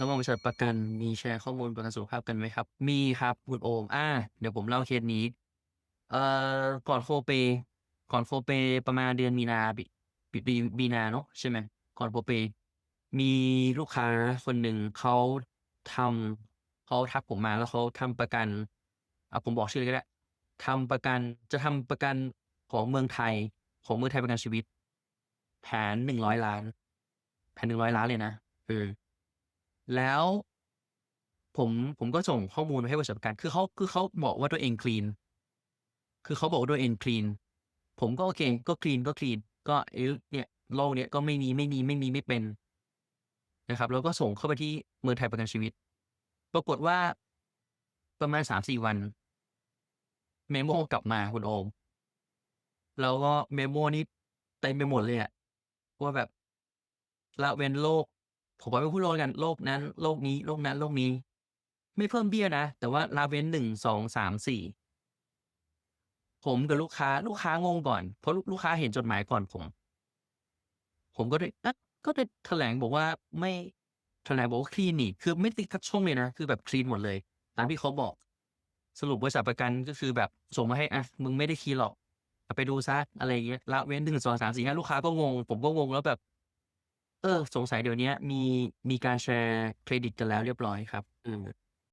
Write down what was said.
ระหว่างบริษัทประกันมีแชร์ข้อมูลประกันสุขภาพกันไหมครับ มีครับคุณโอมอ่าเดี๋ยวผมเล่าเคสนี้ เอ่อก่อนโฟเป ก่อนโฟเปประมาณเดือนมีนาบิบิบิมีนาเนาะใช่ไหมก่อนโฟเป มีลูกค้าคนหนึ่งเขาทำเขาทักผมมาแล้วเขาทำประกันอะผมบอกชื่อเลยก็ได้ทำประกันจะทำประกันของเมืองไทย ของเมืองไทยประกันชีวิต แผนหนึ่งร้อยล้าน แผนหนึ่งร้อยล้านเลยนะเออ แล้วผมผมก็ส่งข้อมูลไปให้บริษัทประกันคือเขาคือเขาบอกว่าตัวเองคลีน คือเขาบอกว่าตัวเองคลีน ผมก็โอเค ก็คลีนก็คลีน ก็เออเนี่ยโรคเนี่ยก็ไม่มีไม่มีไม่มีไม่เป็นนะครับ แล้วก็ส่งเข้าไปที่เมืองไทยประกันชีวิต ปรากฏว่าประมาณสามสี่วัน เมโมกลับมาคุณโอม แล้วก็เมโมนี่เต็มไปหมดเลยอะว่าแบบละเว้นโรค ผมว่าไม่พูดโรคกันโรคนั้นโรคนี้โรคนั้นโรคนี้ ไม่เพิ่มเบี้ยนะ แต่ว่าละเว้นหนึ่งสองสามสี่ผมกับลูกค้า ลูกค้างงก่อน เพราะลูกค้าเห็นจดหมายก่อนผม ผมก็ได้ก็ได้แถลงบอกว่าไม่แถลงบอกว่าคลีนนี่คือไม่ติดคัดช่วงเลยนะ คือแบบคลีนหมดเลย ตามที่เขาบอก สรุปบริษัทประกันก็คือแบบส่งมาให้อะมึงไม่ได้คีย์หรอกไปดูซะอะไรอย่างเงี้ยละเว้นหนึ่งสองสามสี่ห้าลูกค้าก็งง ผมก็งงแล้วแบบ ออ สงสัยเดี๋ยวนี้มีมีการแชร์เครดิตกันแล้วเรียบร้อยครับอืม